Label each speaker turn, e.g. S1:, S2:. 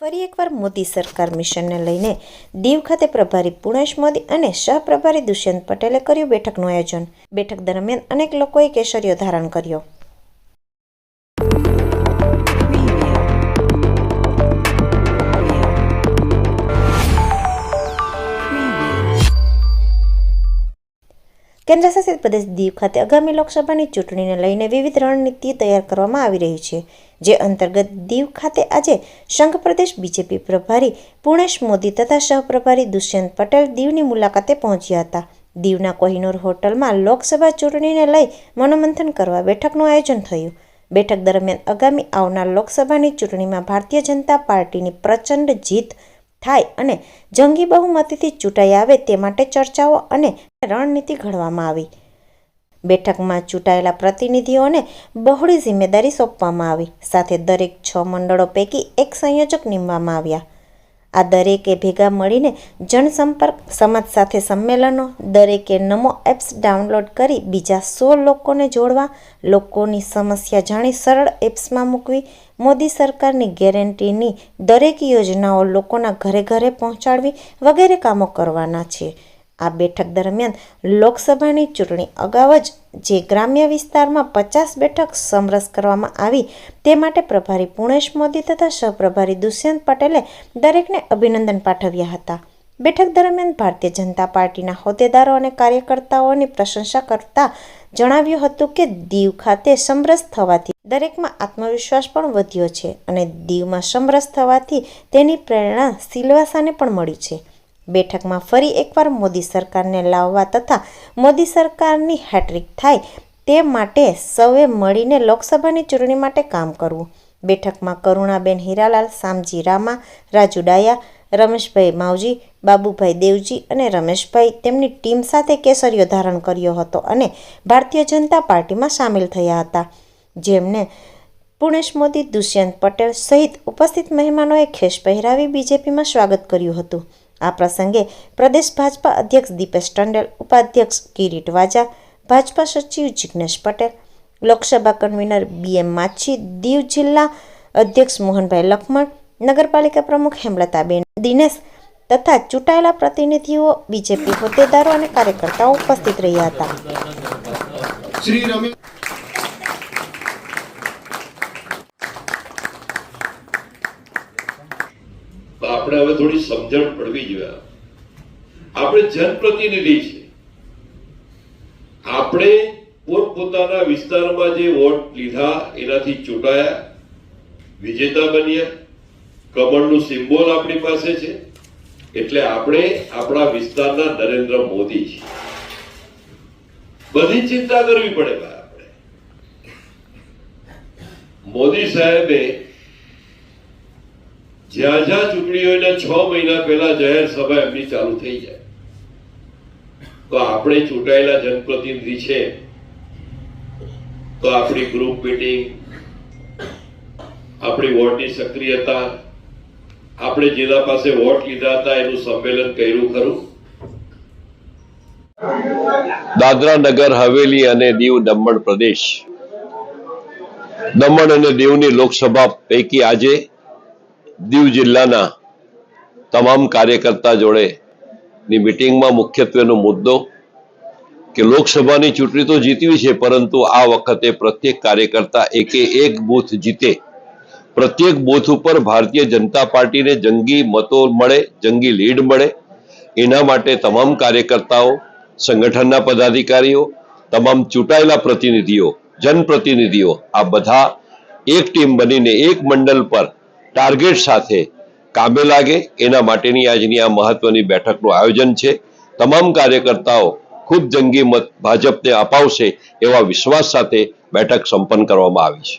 S1: ફરી એકવાર મોદી સરકાર મિશનને લઈને દીવ ખાતે પ્રભારી પુણેશ મોદી અને સહપ્રભારી દુષ્યંત પટેલે કર્યું બેઠકનું આયોજન. બેઠક દરમિયાન અનેક લોકોએ કેસરીઓ ધારણ કર્યો. કેન્દ્રશાસિત પ્રદેશ દીવ ખાતે આગામી લોકસભાની ચૂંટણીને લઈને વિવિધ રણનીતિ તૈયાર કરવામાં આવી રહી છે. જે અંતર્ગત દીવ ખાતે આજે સંઘ પ્રદેશ બીજેપી પ્રભારી પુણેશ મોદી તથા સહપ્રભારી દુષ્યંત પટેલ દીવની મુલાકાતે પહોંચ્યા હતા. દીવના કોહિનૂર હોટલમાં લોકસભા ચૂંટણીને લઈ મનોમંથન કરવા બેઠકનું આયોજન થયું. બેઠક દરમિયાન આગામી આવનાર લોકસભાની ચૂંટણીમાં ભારતીય જનતા પાર્ટીની પ્રચંડ જીત થાય અને જંગી બહુમતીથી ચૂંટાઈ આવે તે માટે ચર્ચાઓ અને રણનીતિ ઘડવામાં આવી. બેઠકમાં ચૂંટાયેલા પ્રતિનિધિઓને બહોળી જિમ્મેદારી સોંપવામાં આવી. સાથે દરેક છ મંડળો પૈકી એક સંયોજક નીમવામાં આવ્યા. આ દરેકે ભેગા મળીને જનસંપર્ક સમાજ સાથે સંમેલનો, દરેકે નમો એપ્સ ડાઉનલોડ કરી બીજા સો લોકોને જોડવા, લોકોની સમસ્યા જાણી સરળ એપ્સમાં મૂકવી, મોદી સરકારની ગેરંટીની દરેક યોજનાઓ લોકોના ઘરે ઘરે પહોંચાડવી વગેરે કામો કરવાના છે. આ બેઠક દરમિયાન લોકસભાની ચૂંટણી અગાઉ જ જે ગ્રામ્ય વિસ્તારમાં પચાસ બેઠક સમરસ કરવામાં આવી, તે માટે પ્રભારી પુણેશ મોદી તથા સહપ્રભારી દુષ્યંત પટેલે દરેકને અભિનંદન પાઠવ્યા હતા. બેઠક દરમિયાન ભારતીય જનતા પાર્ટીના હોદ્દેદારો અને કાર્યકર્તાઓની પ્રશંસા કરતા જણાવ્યું હતું કે દીવ ખાતે સમરસ થવાથી દરેકમાં આત્મવિશ્વાસ પણ વધ્યો છે અને દીવમાં સમરસ થવાથી તેની પ્રેરણા સિલવાસાને પણ મળી છે. બેઠકમાં ફરી એકવાર મોદી સરકારને લાવવા તથા મોદી સરકારની હેટ્રિક થાય તે માટે સૌએ મળીને લોકસભાની ચૂંટણી માટે કામ કરવું. બેઠકમાં કરુણાબેન હીરાલાલ, સામજી રામા, રાજુ ડાયા, રમેશભાઈ માવજી, બાબુભાઈ દેવજી અને રમેશભાઈ તેમની ટીમ સાથે કેસરીઓ ધારણ કર્યો હતો અને ભારતીય જનતા પાર્ટીમાં સામેલ થયા હતા. જેમને પુણેશ મોદી, દુષ્યંત પટેલ સહિત ઉપસ્થિત મહેમાનોએ ખેસ પહેરાવી બીજેપીમાં સ્વાગત કર્યું હતું. આ પ્રસંગે પ્રદેશ ભાજપા અધ્યક્ષ દીપેશ ટંડેલ, ઉપાધ્યક્ષ કિરીટ વાજા, ભાજપા સચિવ જિગ્નેશ પટેલ, લોકસભા કન્વીનર બી માછી, દીવ જિલ્લા અધ્યક્ષ મોહનભાઈ લખમણ, નગરપાલિકા પ્રમુખ હેમલતાબેન, દિનેશ તથા ચૂંટાયેલા પ્રતિનિધિઓ, બીજેપી હોદ્દેદારો અને કાર્યકર્તાઓ ઉપસ્થિત રહ્યા હતા.
S2: શ્રી
S3: આપણે હવે થોડી સમજણ પડવી જોઈએ. આપણે જનપ્રતિનિધિ છે આપણે પોતપોતાના વિસ્તારમાં જે વોટ લીધા એનાથી ચૂંટાયા. વિજેતા બન્યા. કમળનું સિમ્બોલ આપણી પાસે છે. એટલે આપણે આપણા વિસ્તારના નરેન્દ્ર મોદી છે બધી ચિંતા કરવી પડે આપણે. મોદી સાહેબે જ્યાં જ્યાં ચૂંટણીઓના છ મહિના પહેલા જાહેર સભા એમની ચાલુ થઈ જાય. તો આપણે ચૂંટાયેલા જનપ્રતિનિધિ છે. તો આપણી ગ્રુપ મીટિંગ આપણી વોર્ડની સક્રિયતા, આપણે જેના પાસે વોટ લીધા હતા એનું સંમેલન કર્યું ખરું?
S4: દાદરા નગર, હવેલી અને દીવ દમણ પ્રદેશ. દમણ અને દીવની લોકસભા પૈકી આજે દીવ જિલ્લાના તમામ કાર્યકર્તા જોડે ની મિટિંગમાં મુખ્યત્વેનો મુદ્દો કે લોકસભાની ચૂંટણી તો જીતવી છે, પરંતુ આ વખતે પ્રત્યેક કાર્યકર્તા એકે એક બૂથ જીતે. પ્રત્યેક બૂથ ઉપર ભારતીય જનતા પાર્ટીને જંગી મતો મળે, જંગી લીડ મળે. એના માટે તમામ કાર્યકર્તાઓ, સંગઠનના પદાધિકારીઓ, તમામ ચૂંટાયેલા પ્રતિનિધિઓ, જનપ્રતિનિધિઓ, આ બધા એક ટીમ બનીને એક મંડળ પર ટાર્ગેટ સાથે કામે લાગે. એના માટેની આજની આ મહત્વની બેઠકનું આયોજન છે. તમામ કાર્યકર્તાઓ ખૂબ જંગી મત ભાજપને અપાવશે એવા વિશ્વાસ સાથે બેઠક સંપન્ન કરવામાં આવી છે.